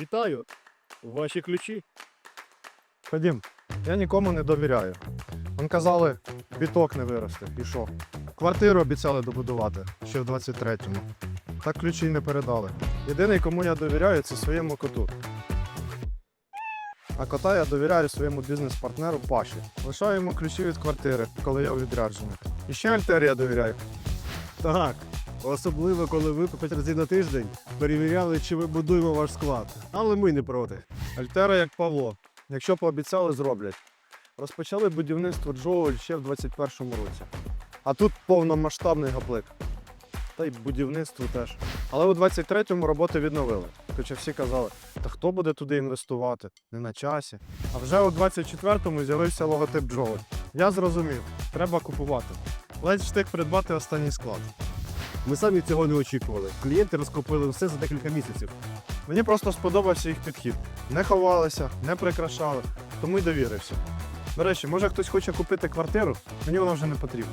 Вітаю! Ваші ключі. Ходім, я нікому не довіряю. Вон казали, біток не виросте. І що? Квартиру обіцяли добудувати ще в 23-му. Так ключі не передали. Єдиний, кому я довіряю, це своєму коту. А кота я довіряю своєму бізнес-партнеру Паші. Лишаю йому ключі від квартири, коли я у відрядженні. І ще Альтері я довіряю. Так. Особливо, коли ви по разів на тиждень перевіряли, чи ми будуємо ваш склад. Але ми не проти. Альтера як Павло. Якщо пообіцяли, зроблять. Розпочали будівництво Джоуль ще в 21-му році. А тут повномасштабний гаплик. Та й будівництво теж. Але у 23-му роботи відновили. Хоча всі казали, та хто буде туди інвестувати? Не на часі. А вже у 24-му з'явився логотип Джоуль. Я зрозумів, треба купувати. Ледь встиг придбати останній склад. Ми самі цього не очікували. Клієнти розкупили все за декілька місяців. Мені просто сподобався їх підхід. Не ховалися, не прикрашали, тому й довірився. До речі, може хтось хоче купити квартиру, мені вона вже не потрібна.